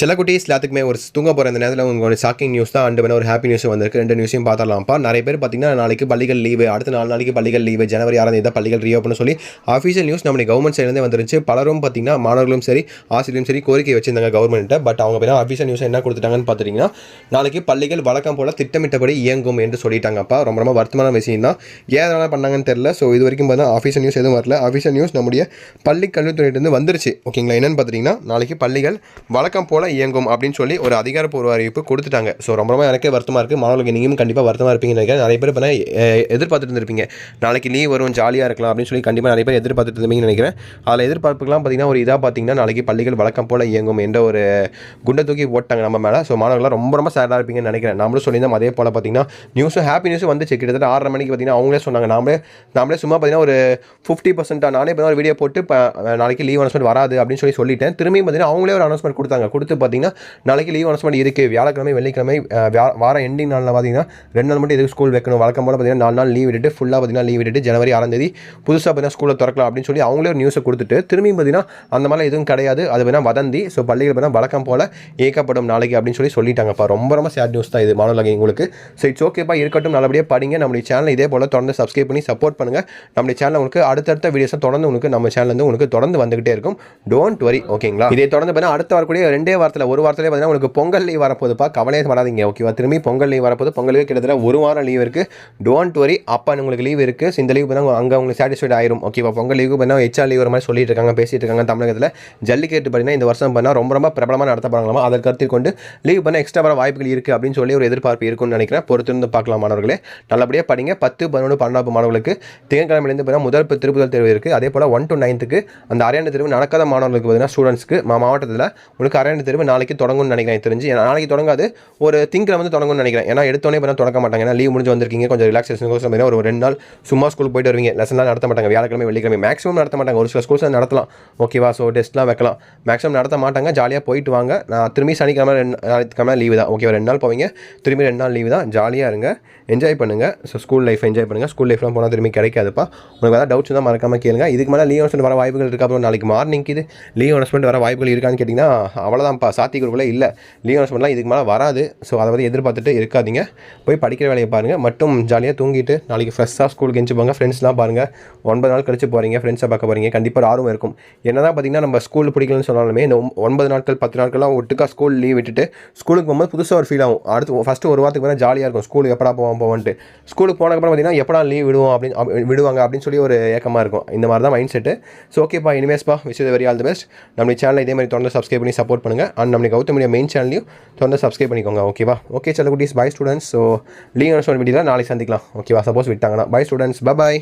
செல்லக்குட்டீஸ் எல்லாத்துக்குமே ஒரு தூங்க போகிற இந்த நேரத்தில் உங்களுக்கு ஒரு ஷாக்கிங் நியூஸ் தான் அண்டு ஒரு ஹாப்பி நியூஸ் வந்திருக்கு. ரெண்டு நியூஸையும் பார்த்தலாம்ப்பா நிறைய பேர் பார்த்தீங்கன்னா நாளைக்கு பள்ளிகள் லீவு அடுத்த நாலு நாளைக்கு பள்ளிகள் லீவு ஜனவரி ஆறாம் தேதி தான் பள்ளிகள் ரீஓப்பன் சொல்லி ஆஃபீஷியல் நியூஸ் நம்மளுடைய கவர்மெண்ட் சைட்லேருந்து வந்துருச்சு. பலரும் பார்த்தீங்கன்னா மாணவர்களும் சரி ஆசிரியரும் சரி கோரிக்கை வச்சிருந்தாங்க கவர்மெண்ட்டை பட் அவங்க பார்த்தீங்கன்னா ஆஃபீஷியல் நியூஸ் என்ன கொடுத்துட்டாங்கன்னு பார்த்துட்டிங்கன்னா நாளைக்கு பள்ளிகள் வழக்கம் போல் திட்டமிட்டபடி இயங்கும் என்று சொல்லிட்டாங்கப்பா. ரொம்ப ரொம்ப வருத்தமான விஷயம் தான். ஏன் அதனால் பண்ணாங்கன்னு தெரியல. ஸோ இது வரைக்கும் பார்த்தா ஆஃபீஷியல் நியூஸ் எதுவும் வரல. ஆஃபீஷியல் நியூஸ் நம்முடைய பள்ளி கல்வித்துறையிலிருந்து வந்துருச்சு. ஓகேங்களா என்னென்னு பார்த்துட்டிங்கன்னா நாளைக்கு பள்ளிகள் வழக்கம் போல் இயங்கும் அப்படின்னு சொல்லி ஒரு அதிகாரப்பூர்வ அறிவிப்பு கொடுத்துட்டாங்க. ஸோ ரொம்ப ரொம்ப எனக்கே வருத்தமாக இருக்குது மாணவர்களுக்கு நீங்களும் கண்டிப்பாக வருத்தமாக இருப்பீங்கன்னு நினைக்கிறேன். நிறைய பேர் இப்போ எதிர்பார்த்துட்டு இருந்திருப்பீங்க நாளைக்கு லீவ் வரும் ஜாலியாக இருக்கலாம் அப்படின்னு சொல்லி கண்டிப்பாக நிறைய பேர் எதிர்பார்த்துட்டு இருந்தீங்கன்னு நினைக்கிறேன். அதில் எதிர்பார்ப்புலாம் பார்த்தீங்கன்னா ஒரு இதாக பார்த்தீங்கன்னா நாளைக்கு பள்ளிகள் வழக்கம் போல் இயங்கும் என்ற ஒரு குண்டை தூக்கி போட்டாங்க நம்ம மேலே. ஸோ மாணவர்கள்லாம் ரொம்ப ரொம்ப சேடாக இருப்பீங்கன்னு நினைக்கிறேன். நம்மளும் சொல்லியிருந்தோம் அதே போல் பார்த்தீங்கன்னா நியூஸும் ஹாப்பி நியூஸும் வந்துச்சு. கிட்டத்தட்ட ஆறரை மணிக்கு பார்த்தீங்கன்னா அவங்களே சொன்னாங்க. நாமளே நாமளே சும்மா பார்த்தீங்கன்னா ஒரு ஃபிஃப்டி பர்சென்ட்டாக நானே இப்போ ஒரு வீடியோ போட்டு நாளைக்கு லீவ் அனௌன்ஸ்மெண்ட் வராது அப்படின்னு சொல்லி சொல்லிட்டேன். திரும்பியும் பார்த்தீங்கன்னா அவங்களே ஒரு அனௌன்ஸ்மெண்ட் கொடுத்தாங்க. கொடுத்து பார்த்தீங்கன்னா நாளைக்கு லீவ் அனௌன்ஸ்மெண்ட் இருக்குது வியாழக்கிழமை வெள்ளிக்கிழமை வாரம் வார எண்டிங் நாளில் பார்த்தீங்கன்னா ரெண்டு நாள் மட்டும் எதுக்கு ஸ்கூல் வைக்கணும்? வழக்கம் போல் பார்த்தீங்கன்னா நாலு நாள் லீவ் விட்டுட்டு ஃபுல்லாக பார்த்தீங்கன்னா லீவ் விட்டுட்டு ஜனவரி ஆறாம் தேதி புதுசாக பார்த்தீங்கன்னா ஸ்கூலில் திறக்கலாம் அப்படின்னு சொல்லி அவங்களே ஒரு நியூஸை கொடுத்துட்டு திரும்பியும் பார்த்தீங்கன்னா அந்த மாதிரி எதுவும் கிடையாது. அது வேணால் வதந்தி. ஸோ பள்ளிகள் வேணால் வழக்கம் போல் ஏகப்படும் நாளைக்கு அப்படின்னு சொல்லி சொல்லிட்டாங்கப்பா ரொம்ப ரொம்ப சேட் நியூஸ் தான் இது. மாணவர்கள் உங்களுக்கு ஸோ இட்ஸ் ஓகேப்பா இருக்கட்டும். நல்லபடியாக படிங்க. நம்மளுடைய சேனல் இதே போல் தொடர்ந்து சப்ஸ்கிரைப் பண்ணி சப்போர்ட் பண்ணுங்கள் நம்மளுடைய சேனல் உங்களுக்கு அடுத்தடுத்த வீடியோஸை தொடர்ந்து உங்களுக்கு நம்ம சேனல்லேருந்து உங்களுக்கு தொடர்ந்து வந்துகிட்டே இருக்கும். டோன்ட் வரி ஓகேங்களா இதை தொடர்ந்து பார்த்தீங்கன்னா அடுத்த வரக்கூடிய ரெண்டே வாரம் வாரத்தில் ஒரு வாரத்திலே பார்த்தீங்கன்னா உங்களுக்கு பொங்கல் லீவ் வரப்போகுதுப்பா. கவலையே படாதீங்க ஓகேவா திரும்பி பொங்கல் லீவ் வரப்போது பொங்கலுக்கு கிட்டத்தட்ட ஒரு வாரம் லீவ் இருக்குது டோன்ட் வரி அப்பா உங்களுக்கு லீவ் இருக்குது இந்த லீவ் பார்த்தா அங்கே உங்களுக்கு சாட்டிஸ்ஃபைட் ஆயிரும். ஓகேவா பொங்கல் லீவு பார்த்தீங்கன்னா ஹெச்ஆர் லீவ் மாதிரி சொல்லிட்டு இருக்காங்க பேசிட்டு இருக்காங்க தமிழகத்தில். ஜல்லிக்கட்டு பார்த்தீங்கன்னா இந்த வருஷம் பண்ணால் ரொம்ப ரொம்ப பிரபலமாக நடத்த அதை கருத்தில் கொண்டு லீவ் பண்ண எக்ஸ்ட்ரா வர வாய்ப்புகள் இருக்குது அப்படின்னு சொல்லி ஒரு எதிர்பார்ப்பு இருக்கும்னு நினைக்கிறேன். பொறுத்திருந்து பார்க்கலாம் மாணவர்களே. நல்லபடியாக படிங்க. பத்து பதினொன்று பன்னெண்டு மாணவர்களுக்கு திங்கட்கிழமையிலேருந்து பார்த்தீங்கன்னா முதல் திருப்புதல் தேர்வு இருக்குது அதே போல் ஒன் டு நைன்த்துக்கு அந்த அரையாண்டு தேர்வு நடக்காத மாணவர்களுக்கு பார்த்தீங்கன்னா ஸ்டூடெண்ட்ஸ்க்கு மாவட்டத்தில் உங்களுக்கு அரையாண்டு தேர்வு நாளைக்கு தொடங்கும்னு நினைக்கிறேன் தெரிஞ்சு. நாளைக்கு தொடங்காது ஒரு திங்கில் வந்து தொடங்கும்னு நினைக்கிறேன். ஏன்னா எடுத்தோடனே இப்போ தொடங்க மாட்டாங்க. ஏன்னா லீவ் முடிஞ்சு வந்திருக்கீங்க கொஞ்சம் ரிலாக்ஸேஷன் கோசம் ஒரு ரெண்டு நாள் சும்மா ஸ்கூல் போயிட்டு வருவீங்க. லெசன்லாம் நடத்த மாட்டாங்க. வியாழக்கிழமை வெள்ளிக்கிழமை மேக்ஸிமம் நடத்த மாட்டாங்க. ஒரு சில ஸ்கூல்ஸ் நடத்தலாம். ஓகேவா ஸோ டெஸ்ட்லாம் வைக்கலாம். மேக்ஸிமம் நடத்த மாட்டாங்க. ஜாலியாக போயிட்டு வாங்க. நான் திரும்பி சனிக்கிழமை ரெண்டு ஞாயிற்றுக்கிழமை லீவு தான். ஓகேவா ரெண்டு நாள் போவீங்க. திரும்பி ரெண்டு நாள் லீவு தான். ஜாலியாக இருங்க. என்ஜாய் பண்ணுங்கள் ஸோ ஸ்கூல் லைஃப் என்ஜாய் பண்ணுங்கள் ஸ்கூல் லைஃப்லாம் போனால் திரும்பி கிடைக்காதுப்பா. உங்களுக்கு ஏதாவது டவுட்ஸ் தான் மறக்காமல் கேளுங்க. இதுக்கு மேலே லீவ் அனௌன்ஸ்மெண்ட் வர வாய்ப்புகள் இருக்கா அப்புறம் நாளைக்கு மார்னிங்க்கு இது லீவ் அனௌன்ஸ்மெண்ட் வர வாய்ப்புகள் இருக்கான்னு கேட்டிங்கன்னா அவ்வளோதான்ப்பா சாத்தியக்குள்ள இல்லை. லீவ் அனௌன்ஸ்மெண்ட்லாம் இதுக்கு மேலே வராது. ஸோ அதை வந்து எதிர்பார்த்துட்டு இருக்காதீங்க. போய் படிக்கிற வேலையை பாருங்கள் மட்டும் ஜாலியாக தூங்கிட்டு நாளைக்கு ஃப்ரெஷ்ஷாக ஸ்கூலுக்கு எஞ்சி போங்க. ஃப்ரெண்ட்ஸ்லாம் பாருங்கள் ஒன்பது நாள் கழிச்சு போகிறீங்க ஃப்ரெண்ட்ஸை பார்க்க போகிறீங்க கண்டிப்பாக ஒரு ஆர்வம் இருக்கும். என்ன தான் பார்த்தீங்கன்னா நம்ம ஸ்கூல் பிடிக்கலன்னு சொன்னாலுமே இந்த ஒன்பது நாட்கள் பத்து நாட்கள்லாம் ஒட்டுக்கா ஸ்கூல் லீவ் விட்டுட்டு ஸ்கூலுக்கு போகும்போது புதுசாக ஒரு ஃபீல் ஆகும். அடுத்து ஃபஸ்ட்டு ஒரு வாரத்துக்கு மேலே ஜாலியாக இருக்கும். ஸ்கூலுக்கு எப்படா போவோம் போவோன்ட்டு. ஸ்கூலுக்கு போனதுக்கப்புறம் பார்த்தீங்கன்னா எப்படா லீவ் விடுவோம் அப்படின்னு விடுவாங்க அப்படின்னு சொல்லி ஒரு ஏக்கமாக இருக்கும். இந்த மாதிரி தான் மைண்ட் செட்டு ஸோ ஓகேப்பா இனிமேஸ்ப்பா wish very all the best நம்ம சேனலை இதே மாதிரி தொடர்ந்து சப்ஸ்கிரைப் பண்ணி சப்போர்ட் பண்ணுங்கள் அண்ட் நம்மளுக்கு கௌதம் மீடியா மெயின் சேனலையும் தொடர்ந்து சப்ஸ்கிரைப் பண்ணிக்கோங்க. ஓகேவா ஓகே சில குட்டீஸ். Bye students so leave announcement வீடியோவில் நாளைக்கு சந்திக்கலாம். ஓகேவா சப்போஸ் விட்டாங்கன்னா. By students bye